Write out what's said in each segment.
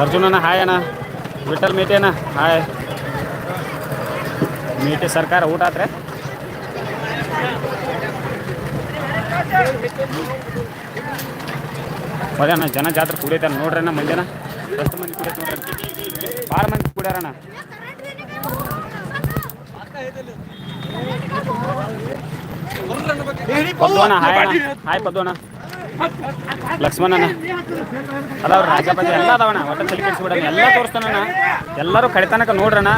ಅರ್ಜುನನ ಹಾಯ್ ಅಣ್ಣ ವಿಠಲ್ ಮೇಟೆನ ಹಾಯ್ ಮೇಟೆ ಸರ್ಕಾರ ಊಟ ಆತ್ರೆ ಅಣ್ಣ ಜನ ಜಾತ್ರೆ ಕುಡಿತಾರ ನೋಡ್ರಣ್ಣ ಮಂದಿನ ಎಷ್ಟು ಮಂದಿ ಕುಡಿಯತ್ ನೋಡ್ರಿ ಭಾಳ ಮಂದಿ ಕುಡಿಯಾರಣ್ಣ ಪದ್ವಣ್ಣ ಹಾಯ್ ಅಣ್ಣ ಹಾಯ್ ಪದ್ವಣ್ಣ ಲಕ್ಷ್ಮಣನ. ಅವ್ರ ರಾಜಪತಿ ಎಲ್ಲ ಅದಾವಣ ಒಟ್ಟು ತಲೆ ಕೆಡಿಸ್ಬಿಡಣ. ಎಲ್ಲ ತೋರಿಸ್ತಾನಣ್ಣ. ಎಲ್ಲರೂ ಕಡಿತನಕ ನೋಡ್ರಣ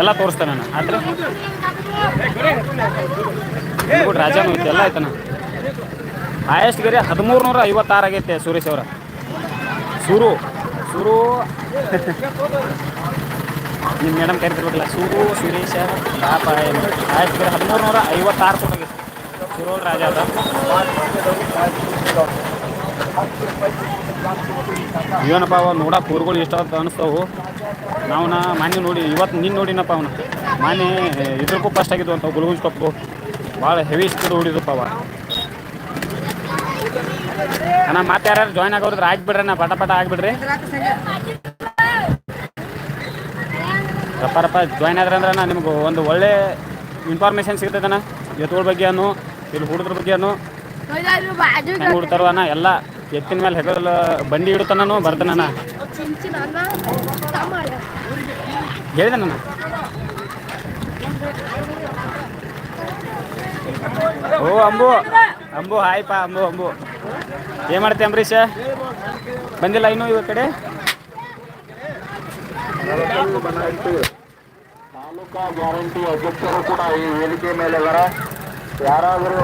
ಎಲ್ಲ ತೋರಿಸ್ತಾನಣ್ಣ. ಆದ್ರೆ ರಾಜನು ಐತೆ ಎಲ್ಲ ಆಯ್ತಣ್ಣ. ಹೈಯೆಸ್ಟ್ ಗರಿ ಹದಿಮೂರು ನೂರ ಐವತ್ತಾರು ಆಗೈತೆ ಸುರೇಶ್ ಅವರ. ಸುರು. ಸುರು. ನಿಮ್ಮ ಮೇಡಮ್ ಕರಿತಿರ್ಬೇಕಲ್ಲ. ಸುರು, ಸುರೇಶ ಪಾಪ ಹೈಯೆಸ್ಟ್ ಗಿರಿ ಹದಿಮೂರು ನೂರ ಐವತ್ತಾರು ಕೊಡೋದು ರಾಜ ಅದ. ಏನಪ್ಪ ಅವ ನೋಡಕ್ಕೆ ಕೂರ್ಗಳು ಇಷ್ಟ ಅನಿಸ್ತಾವು. ನಾವನ್ನ ಮಾನ್ಯ ನೋಡಿ ಇವತ್ತು ನಿನ್ನ ನೋಡಿನಪ್ಪ ಅವನ. ಮಾನ್ಯ ಇದ್ರಕ್ಕೂ ಫಸ್ಟ್ ಆಗಿದ್ವು ಅಂತ ಗುಲ್ಗುಂಜ್ ಭಾಳ ಹೆವಿ ಸ್ಪೀಡ್ ಹೊಡಿದಪ್ಪ ಅವ. ಅಣ್ಣ, ಮತ್ತೆ ಯಾರು ಜಾಯ್ನ್ ಆಗೋರಿದ್ರೆ ಆಗ್ಬಿಡ್ರಿ ನಾ ಪಟ ಪಟ ಆಗ್ಬಿಡ್ರಿ ರಪ್ಪ ರಪ್ಪ ಜಾಯ್ನ್ ಆದ್ರೆ ಅಂದ್ರೆ ನಾ ನಿಮ್ಗೆ ಒಂದು ಒಳ್ಳೆ ಇನ್ಫಾರ್ಮೇಷನ್ ಸಿಗ್ತದಣ್ಣ ಎತ್ತುಗಳ ಅನ್ನು. ಇಲ್ಲಿ ಹುಡುದ್ರ ಬಗ್ಗೆ ಹುಡ್ತಾರ ಹೆಂಗೆ ಹುಡ್ತಾರೋ ಅಣ್ಣ ಎಲ್ಲ ಎತ್ತಿನ ಮೇಲೆ ಹೆಗಲ ಬಂಡಿ ಇಡ್ತಾನು ಬರ್ತಾನ ಹೇಳಿದೆ ನಾನು. ಓ ಅಂಬು. ಅಂಬು ಹಾಯ್ಪ ಅಂಬು ಅಂಬು. ಏನು ಮಾಡ್ತೀಯ ಅಂಬರೀಷ? ಬಂದಿಲ್ಲ ಇನ್ನೂ ಇವ ಕಡೆ? ತಾಲೂಕಾ ಗ್ಯಾರಂಟಿ ಅಧ್ಯಕ್ಷರು ಕೂಡ ಈ ವೇದಿಕೆ ಮೇಲೆ ಅದರ ಯಾರಾದರೂ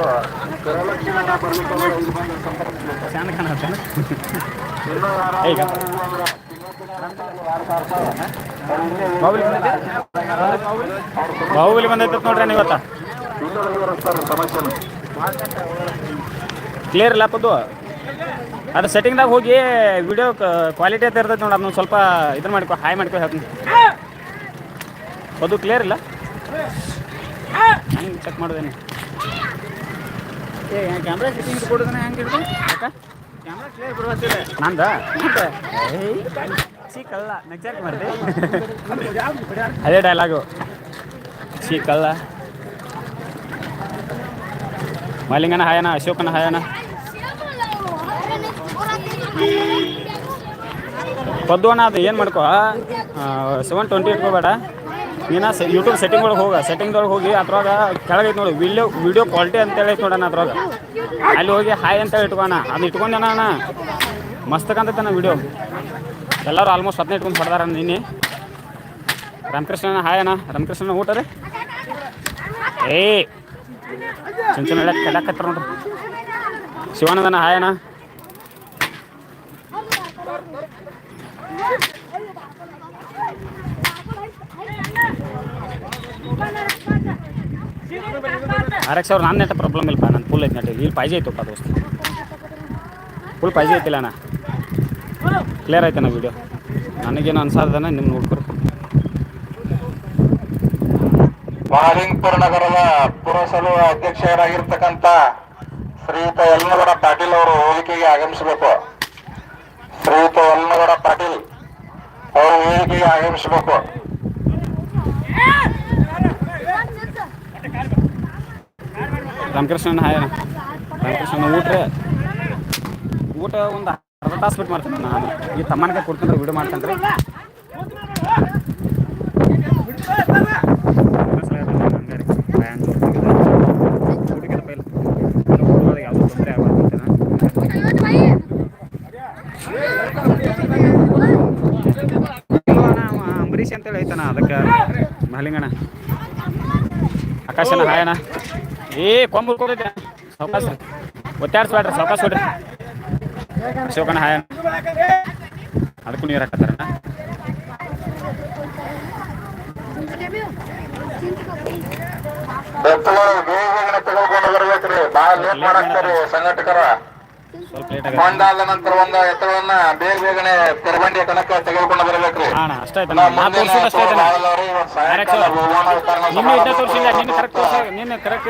ಬಾಹುಬಲಿ ಬಂದೈತೆ ನೋಡ್ರಿ ಇವತ್ತ. ಕ್ಲಿಯರ್ ಇಲ್ಲ ಪದ್ದು? ಅದು ಸೆಟ್ಟಿಂಗ್ದಾಗ ಹೋಗಿ ವಿಡಿಯೋ ಕ್ವಾಲಿಟಿ ಅಂತ ಇರ್ತೈತೆ ನೋಡಿ ಅದನ್ನ ಸ್ವಲ್ಪ ಇದನ್ನ ಮಾಡ್ಕೊ ಹಾಯ್ ಮಾಡ್ಕೊ ಹೇಳ್ತೀನಿ. ಅದು ಕ್ಲಿಯರ್ ಇಲ್ಲ? ಚೆಕ್ ಮಾಡೋದೇನು. ಏ ಕ್ಯಾಮ್ರಾ ಸೆಟ್ಟಿಂಗ್ ಕೊಡೋದನ್ನ ಹೆಂಗೆ ಇಡ್ದು ಯಾಕ ಕ್ಯಾಮ್ರಾ ಕ್ಲಿಯರ್ ನಂದ? ಮಾಡಿದೆ. ಅದೇ ಡೈಲಾಗು ಕಳ್ಳ ಮಲಿಂಗನ ಹಾಯನ ಅಶೋಕನ ಹಾಯನ. ಅಣ್ಣ ಅದು ಏನು ಮಾಡ್ಕೋ? ಸೆವೆನ್ ಟ್ವೆಂಟಿ ಇಟ್ಕೋಬೇಡ ನೀನು ಸೆ ಯೂಟ್ಯೂಬ್ ಸೆಟ್ಟಿಂಗ್ ಒಳಗೆ ಹೋಗ ಸೆಟ್ಟಿಂಗ್ ಒಳಗೆ ಹೋಗಿ ಅದ್ರೊಳಗೆ ಕೆಳಗೈತೆ ನೋಡಿ ವಿಡಿಯೋ ವಿಡಿಯೋ ಕ್ವಾಲಿಟಿ ಅಂತೇಳಿ ಐತೆ ನೋಡೋಣ ಅದ್ರಾಗ ಅಲ್ಲಿ ಹೋಗಿ ಹಾಯ್ ಅಂತೇಳಿ ಇಟ್ಕೋಣ ಅದು ಇಟ್ಕೊಂಡೇನ ಅಣ್ಣ ಮಸ್ತ್ ಕಾಣ್ತೈತೆ ವಿಡಿಯೋ ಎಲ್ಲರೂ ಆಲ್ಮೋಸ್ಟ್ ಅದನ್ನ ಇಟ್ಕೊಂಡು ಹೊಡೆದಾರ ನಿನ್ನೆ ರಾಮಕೃಷ್ಣನ ಹಾಯ್ ಅಣ್ಣ ರಾಮಕೃಷ್ಣನ ಊಟ ರೀ ಏ ಚಿಂಚನ ಹೇಳಕ್ಕೆ ಕೆಡಕತ್ತಾರ ನೋಡ್ರಿ ಶಿವಾನಂದನ ಹಾಯ್ ಆರ್ ಎಕ್ಸ್ ಅವ್ರು ನಾನು ನೆಟ್ಟ ಪ್ರಾಬ್ಲಮ್ ಇಲ್ಲಪ್ಪ ನಾನು ಫುಲ್ ಐತೆ ನೆಟ್ಟಿಲ್ಲ ಇಲ್ಲಿ ಪಾಯ್ಜೆ ಐತಪ್ಪ ದೋಸ್ತ. ಫುಲ್ ಪಾಯ್ಜೆ ಐತಿಲ್ಲ ಅಣ್ಣ ಕ್ಲಿಯರ್ ಆಯ್ತಣ್ಣ ವಿಡಿಯೋ ನನಗೇನು ಅನ್ಸಾದನ ನಿಮ್ಮ ನೋಡ್ಕೊರಿ. ಮಹಾಲಿಂಗಪುರ ನಗರದ ಪುರಸಭೆ ಅಧ್ಯಕ್ಷರಾಗಿರ್ತಕ್ಕಂಥ ಶ್ರೀಯುತ ಯಲ್ನಗೌಡ ಪಾಟೀಲ್ ಅವರು ಹೋಲಿಕೆಗೆ ಆಗಮಿಸಬೇಕು. ಶ್ರೀಯುತ ಯಲ್ನಗೌಡ ಪಾಟೀಲ್ ಅವರು ವೇದಿಕೆಗೆ ಆಗಮಿಸಬೇಕು. ರಾಮಕೃಷ್ಣನ ಹಾಯಣ್ಣ ರಾಮಕೃಷ್ಣನ ಊಟ ಊಟ ಒಂದು ಅರ್ಧ ತಾಸು ಬಿಟ್ಟು ಮಾಡ್ತೀನಿ ನಾನು. ಈ ತಮ್ಮನಿಗೆ ಕೊಡ್ತೀನಿ ವಿಡಿಯೋ ಮಾಡ್ತೇನೆ ರೀ ಅಂಬರೀಷ್ ಅಂತೇಳಿ ಐತಣ್ಣ ಅದಕ್ಕೆ ಮಹಲಿಂಗಣ್ಣ ಆಕಾಶನ ಹಾಯಣ್ಣ. ಏ ಕೊಂಬು ಹುಡ್ಕೋದೈತೆ ಸಾವಕಾಶ ಒತ್ತಾಡ್ಸ್ಬೇಡ್ರಿ ಸಾವಕಾಶ ಹೊಡ್ರಿ ಅಶೋಕನ ಹಾಯ ಅದಕ್ಕೂ ನೀರು ಹಾಕತ್ತಾರ ಸಂಘಟಕರ. ಒಂದಾದ ನಂತರ ಒಂದು ಎತ್ತುಗಳನ್ನ ಬೇಗ ಬೇಗನೆ ತೆರಬಂಡಿ ತನಕ ತೆಗೆದುಕೊಂಡು ಬರಬೇಕು ಅಣ್ಣ ಅಷ್ಟೇ ಆಯ್ತಣ್ಣ. ನಾ ತೋರಿಸಿದ ಅಷ್ಟೇ ಆಯ್ತಣ್ಣ. ನಿನ್ನೆ ಇದ್ದ ತೋರಿಸಿಲ್ಲ ನಿನ್ನೆ ಕರೆಕ್ಟ್ ನಿನ್ನೆ ಕರೆಕ್ಟ್